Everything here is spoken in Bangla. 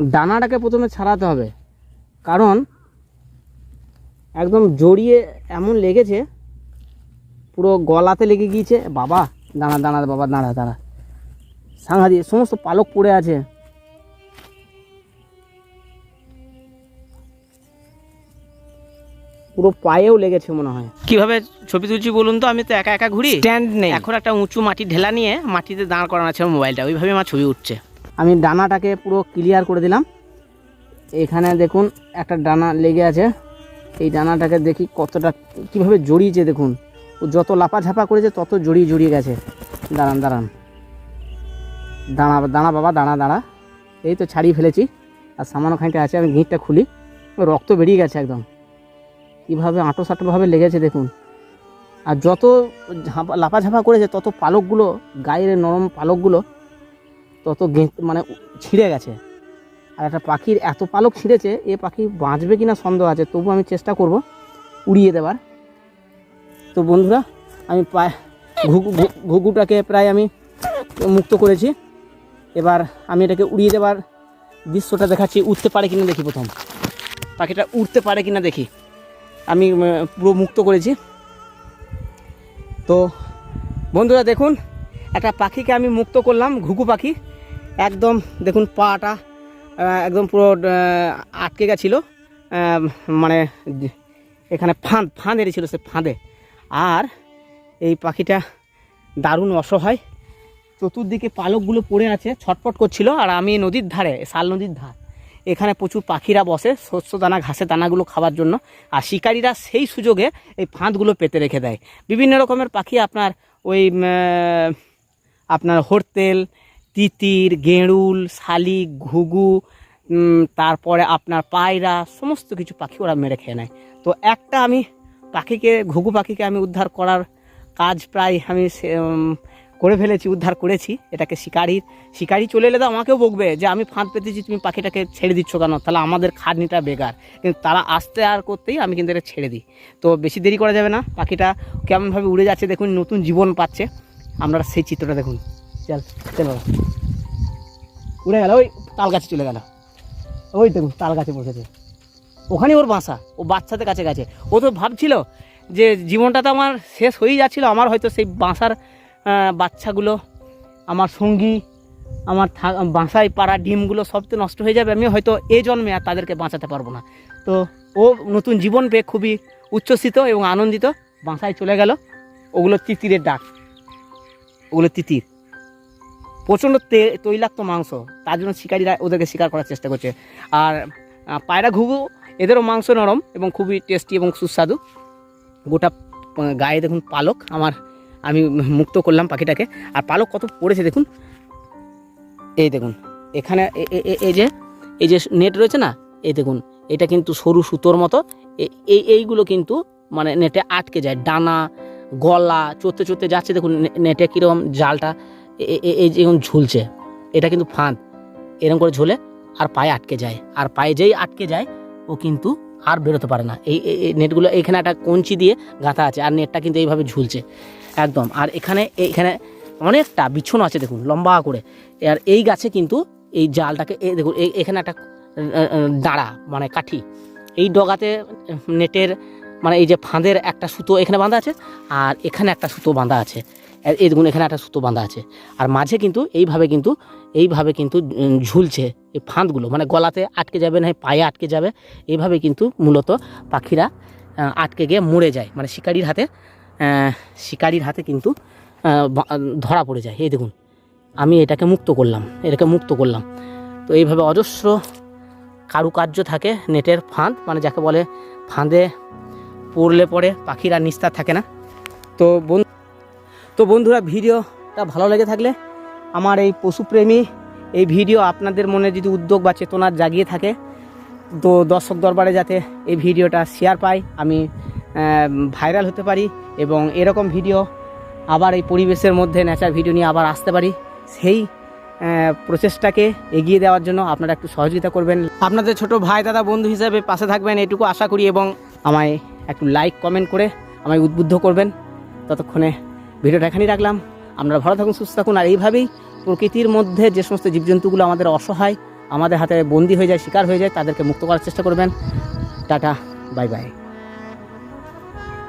ডানাটাকে প্রথমে ছাড়াতে হবে। কারণ একদম জড়িয়ে এমন লেগেছে পুরো গলাতে লেগে গিয়েছে। বাবা দাঁড়া দাঁড়া বাবা দাঁড়া দাঁড়া। সাংঘাতিক সমস্ত পালক পড়ে আছে। পুরো পায়েও লেগেছে মনে হয়। কীভাবে ছবি তুলছি বলুন তো? আমি তো একা একা ঘুরি। স্ট্যান্ড নেই। এখন একটা উঁচু মাটির ঢেলা নিয়ে মাটিতে দাঁড় করানো আছে মোবাইলটা। ওইভাবে আমার ছবি উঠছে। আমি ডানাটাকে পুরো ক্লিয়ার করে দিলাম। এখানে দেখুন, একটা ডানা লেগে আছে। এই ডানাটাকে দেখি কতটা, কীভাবে জড়িয়েছে দেখুন। ও যত লাফাঝাপা করেছে, তত জড়িয়ে জড়িয়ে গেছে। দাঁড়ান দাঁড়ান। দাঁড়া দাঁড়া বাবা, দাঁড়া দাঁড়া। এই তো ছাড়িয়ে ফেলেছি। আর সামান্য খানিকটা আছে, আমি ঘিঁটটা খুলি। রক্ত বেরিয়ে গেছে একদম। কীভাবে আঁটো সাঁটোভাবে লেগেছে দেখুন। আর যত ঝাপা, লাফাঝাপা করেছে, তত পালকগুলো, গায়ের নরম পালকগুলো তত মানে ছিঁড়ে গেছে। আর একটা পাখির এত পালক ছিঁড়েছে, এ পাখি বাঁচবে কি না সন্দেহ আছে, তবু আমি চেষ্টা করব উড়িয়ে দেবার। তো বন্ধুরা, আমি ঘুঘু ঘুঘুটাকে প্রায় আমি মুক্ত করেছি। এবার আমি এটাকে উড়িয়ে দেবার দৃশ্যটা দেখাচ্ছি উঠতে পারে কিনা দেখি প্রথম। পাখিটা উঠতে পারে কিনা দেখি। আমি পুরো মুক্ত করেছি। তো বন্ধুরা দেখুন, একটা পাখিকে আমি মুক্ত করলাম, ঘুঘু পাখি। একদম দেখুন পাটা একদম পুরো আটকে গেছিল। মানে এখানে ফাঁদ ফাঁদ এড়েছিল সে ফাঁদে। আর এই পাখিটা দারুণ অসহায়। চতুর্দিকে পালকগুলো পড়ে আছে ছটপট করছিল, আর আমি নদীর ধারে, শাল নদীর ধার। এখানে প্রচুর পাখিরা বসে, শস্য দানা ঘাসের দানাগুলো খাওয়ার জন্য, আর শিকারীরা সেই সুযোগে এই ফাঁদগুলো পেতে রেখে দেয়। বিভিন্ন রকমের পাখি আপনার ওই আপনার হরতেল তিতির, গেঁড়ুল, শালিক, ঘুঘু তারপরে আপনার পায়রা, সমস্ত কিছু পাখি ওরা মেরে খেয়ে নেয়। তো একটা আমি পাখিকে, ঘুঘু পাখিকে আমি উদ্ধার করার কাজ প্রায় আমি করে ফেলেছি, উদ্ধার করেছি। এটাকে শিকারির শিকারি চলে এলে তো আমাকেও বকবে যে আমি ফাঁদ পেতেছি, তুমি পাখিটাকে ছেড়ে দিচ্ছ কেন? তাহলে আমাদের খাটনিটা বেকার। কিন্তু তারা আসতে আর করতেই আমি কিন্তু এটা ছেড়ে দিই। তো বেশি দেরি করা যাবে না, পাখিটা কেমনভাবে উড়ে যাচ্ছে দেখুন, নতুন জীবন পাচ্ছে। আমরা সেই চিত্রটা দেখুন। চল চল। উড়ে গেল, ওই তাল গাছে চলে গেল। ওই দেখুন তাল গাছে বসেছে। ওখানে ওর বাসা, ও বাচ্চাদের কাছে গেছে। ও তো ভাবছিল যে জীবনটা তো আমার শেষ হয়েই যাচ্ছিল, আমার হয়তো সেই বাসার বাচ্চাগুলো, আমার সঙ্গী, আমার বাসায় পাড়া ডিমগুলো সব তো নষ্ট হয়ে যাবে আমি হয়তো এ জন্মে আর তাদেরকে বাঁচাতে পারব না। তো ও নতুন জীবন পেয়ে খুবই উচ্ছ্বসিত এবং আনন্দিত, বাসায় চলে গেল। ওগুলো তিতিরের ডাক। ওগুলো তিতির। প্রচণ্ড তে- তৈলাক্ত মাংস। তার জন্য শিকারীরা ওদেরকে শিকার করার চেষ্টা করছে। আর পায়রা ঘুঘু, এদেরও মাংস নরম এবং খুবই টেস্টি এবং সুস্বাদু। গোটা গায়ে দেখুন পালক। আমার, আমি মুক্ত করলাম পাখিটাকে। আর পালক কত পড়েছে দেখুন। এই দেখুন, এখানে এই যে এই যে নেট রয়েছে না, এই দেখুন, এটা কিন্তু সরু সুতোর মতো। এই, এইগুলো কিন্তু মানে নেটে আটকে যায়। ডানা, গলা, চড়তে চড়তে যাচ্ছে দেখুন নেটে কীরকম জালটা। এই যেমন ঝুলছে। এটা কিন্তু ফাঁদ। এরকম করে ঝুলে আর পায়ে আটকে যায়। আর পায়ে যেই আটকে যায়, ও কিন্তু আর বেরোতে পারে না। এই নেটগুলো এখানে একটা কঞ্চি দিয়ে গাঁথা আছে আর নেটটা কিন্তু এইভাবে ঝুলছে। একদম। আর এখানে এখানে অনেকটা বিছুনো আছে দেখুন, লম্বা করে। আর এই গাছে কিন্তু এই জালটাকে দেখুন এখানে একটা দাঁড়া মানে কাঠি। এই ডগাতে নেটের মানে এই যে ফাঁদের একটা সুতো এখানে বাঁধা আছে আর এখানে একটা সুতো বাঁধা আছে। এই দেখুন, এখানে একটা সুতো বাঁধা আছে। আর মাঝে কিন্তু এইভাবে কিন্তু এইভাবে কিন্তু ঝুলছে এই ফাঁদগুলো। মানে গলাতে আটকে যাবে না, পায়ে আটকে যাবে। এইভাবে কিন্তু মূলত পাখিরা আটকে গিয়ে মরে যায়। মানে শিকারির হাতে শিকারির হাতে কিন্তু ধরা পড়ে যায়। এই দেখুন, আমি এটাকে মুক্ত করলাম, এটাকে মুক্ত করলাম। তো এইভাবে অজস্র কারুকার্য থাকে নেটের ফাঁদ মানে যাকে বলে ফাঁদে পড়লে পরে পাখিরা নিস্তার থাকে না। তো বন্ধু, তো বন্ধুরা, ভিডিওটা ভালো লেগে থাকলে আমার এই পশুপ্রেমী এই ভিডিও আপনাদের মনে যদি উদ্যোগ বা চেতনা জাগিয়ে থাকে, তো দর্শক দরবারে যাতে এই ভিডিওটা শেয়ার পাই আমি ভাইরাল হতে পারি এবং এরকম ভিডিও আবার এই পরিবেশের মধ্যে ন্যাচার ভিডিও নিয়ে আবার আসতে পারি, সেই প্রচেষ্টাকে এগিয়ে দেওয়ার জন্য আপনারা একটু সহযোগিতা করবেন। আপনাদের ছোট ভাই, দাদা, বন্ধু হিসেবে পাশে থাকবেন, এটুকু আশা করি এবং আমায় একটু লাইক কমেন্ট করে আমায় উদ্বুদ্ধ করবেন। ততক্ষণে ভিডিওটা এখানেই রাখলাম। আমরা ভালো থাকুন, সুস্থ থাকুন। আর এইভাবেই প্রকৃতির মধ্যে যে সমস্ত জীবজন্তুগুলো আমাদের অসহায়, আমাদের হাতে বন্দি হয়ে যায়, শিকার হয়ে যায়, তাদেরকে মুক্ত করার চেষ্টা করবেন। Tata bye bye